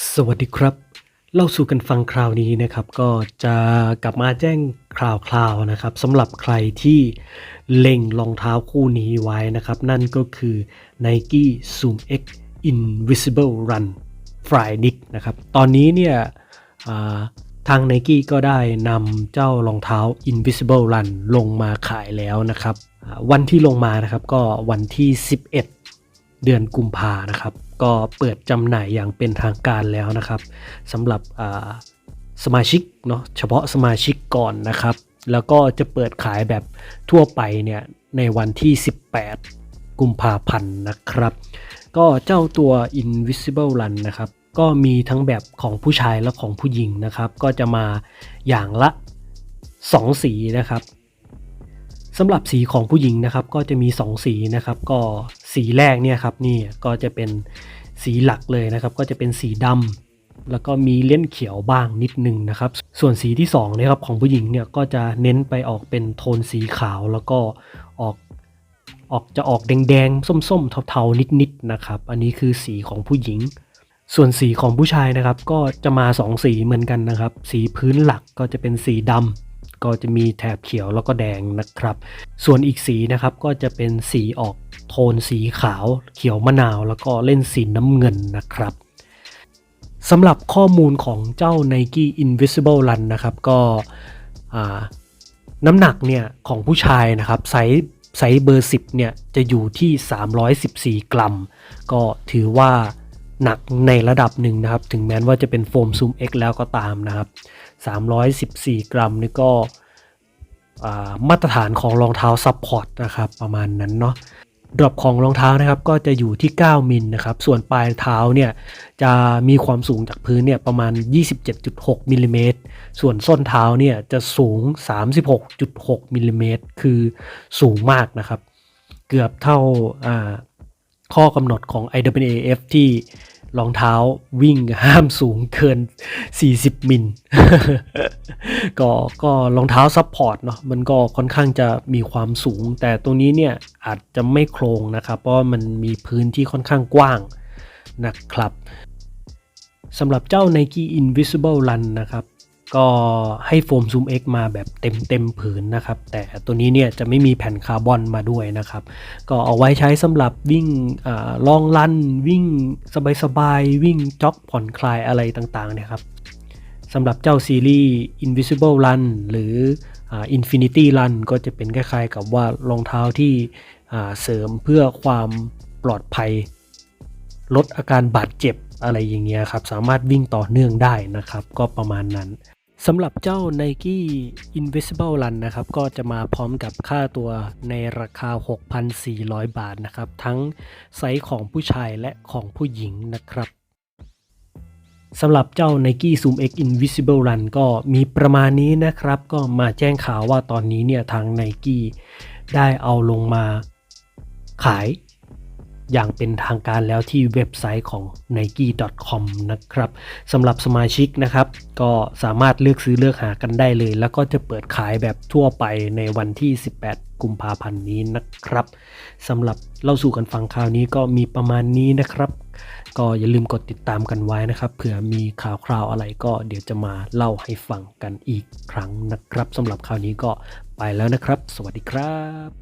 สวัสดีครับ เล่าสู่กันฟังคราวนี้นะครับ ก็จะกลับมาแจ้งข่าวคราวนะครับสำหรับใครที่เล็งรองเท้าคู่นี้ไว้นะครับ นั่นก็คือ Nike Zoom X Invisible Run Fly Nick นะครับ ตอนนี้เนี่ยทาง Nike ก็ได้นำเจ้ารองเท้า Invisible Run ลงมาขายแล้วนะครับ วันที่ลงมานะครับก็วันที่ 11 เดือนกุมภานะครับ ก็เปิดจำหน่ายอย่างเป็นทางการแล้วนะครับสำหรับสมาชิกเนาะเฉพาะสมาชิกก่อนนะครับ แล้วก็จะเปิดขายแบบทั่วไปเนี่ยในวันที่ 18 กุมภาพันธ์นะครับ ก็เจ้าตัว Invisible Run นะครับ ก็มีทั้งแบบของผู้ชายและของผู้หญิงนะครับ ก็จะมาอย่างละ 2 สีนะครับ สำหรับสีของผู้หญิงนะครับก็จะมี 2 สีนะครับ ก็สีแรกเนี่ยครับนี่ก็จะเป็นสีหลักเลยนะครับ ก็จะเป็นสีดำแล้วก็มีเลี่ยนเขียวบ้างนิดนึงนะครับ ส่วนสีที่2นะครับของผู้หญิงเนี่ยก็จะเน้นไปออกเป็นโทนสีขาวแล้วก็ออกออกจะออกแดงๆ ส้มๆ เทาๆ นิดๆ นะครับ อันนี้คือสีของผู้หญิง ส่วนสีของผู้ชายนะครับ ก็จะมา 2 สีเหมือนกันนะครับ สีพื้นหลักก็จะเป็นสีดำก็จะมีแถบเขียวแล้วก็แดงนะครับ ส่วนอีกสีนะครับก็จะเป็นสีออกโทนสีขาว เขียวมะนาว แล้วก็เล่นสีน้ำเงินนะครับสำหรับข้อมูลของเจ้า Nike Invisible Run นะครับ ก็น้ำหนักเนี่ยของผู้ชายนะครับไซส์ไซส์เบอร์ 10เนี่ยจะอยู่ที่ 314 กรัม ก็ถือว่า หนักในระดับหนึ่งนะครับ ถึงแม้ว่าจะเป็นโฟมซูม X แล้วก็ตามนะครับ 314 กรัมนี่ก็มาตรฐานของรองเท้าซัพพอร์ตนะครับประมาณนั้นเนาะดรอปของรองเท้านะครับก็จะอยู่ที่ 9 มิลนะครับ ส่วนปลายเท้าเนี่ยจะมีความสูงจากพื้นเนี่ยประมาณ 27.6มิลลิเมตรส่วนส้นเท้าเนี่ยจะสูง 36.6มิลลิเมตรคือสูงมากนะครับ เกือบเท่าอ่าข้อกำหนดของ IWAF ที่ รองเท้าวิ่งห้ามสูงเกิน 40 มิล ก็ก็รองเท้าซับพอร์ตเนาะมันก็ค่อนข้างจะมีความสูง แต่ตรงนี้เนี่ยอาจจะไม่โครงนะครับ เพราะมันมีพื้นที่ค่อนข้างกว้างนะครับสำหรับเจ้า Nike Invisible Run นะครับ ก็ให้โฟมซูม X มาแบบเต็มเต็มผืนนะครับ แต่ตัวนี้เนี่ยจะไม่มีแผ่นคาร์บอนมาด้วยนะครับ ก็เอาไว้ใช้สำหรับวิ่งลองลันวิ่งสบายๆ วิ่งจ็อกผ่อนคลายอะไรต่างๆเนะครับสำหรับเจ้าซีรีส์ Invisible Run หรืออ่า Infinity Run ก็จะเป็นคล้ายๆกับว่ารองเท้าที่เสริมเพื่อความปลอดภัย ลดอาการบาดเจ็บอะไรอย่างเงี้ยครับ สามารถวิ่งต่อเนื่องได้นะครับ ก็ประมาณนั้น สำหรับเจ้า Nike Invisible Run นะครับ ก็จะมาพร้อมกับค่าตัวในราคา 6,400 บาทนะครับ ทั้งไซส์ของผู้ชายและของผู้หญิงนะครับสำหรับเจ้า Nike Zoom X Invisible Run ก็มีประมาณนี้นะครับ ก็มาแจ้งข่าวว่าตอนนี้เนี่ยทาง Nike ได้เอาลงมาขาย อย่างเป็นทางการแล้วที่เว็บไซต์ของ nike.com นะครับสำหรับสมาชิกนะครับ ก็สามารถเลือกซื้อเลือกหากันได้เลย แล้วก็จะเปิดขายแบบทั่วไปในวันที่ 18 กุมภาพันธ์นี้นะครับสำหรับเล่าสู่กันฟังคราวนี้ก็มีประมาณนี้นะครับ ก็อย่าลืมกดติดตามกันไว้นะครับเผื่อมีข่าวคราวอะไรก็เดี๋ยวจะมาเล่าให้ฟังกันอีกครั้งนะครับสำหรับคราวนี้ก็ไปแล้วนะครับ สวัสดีครับ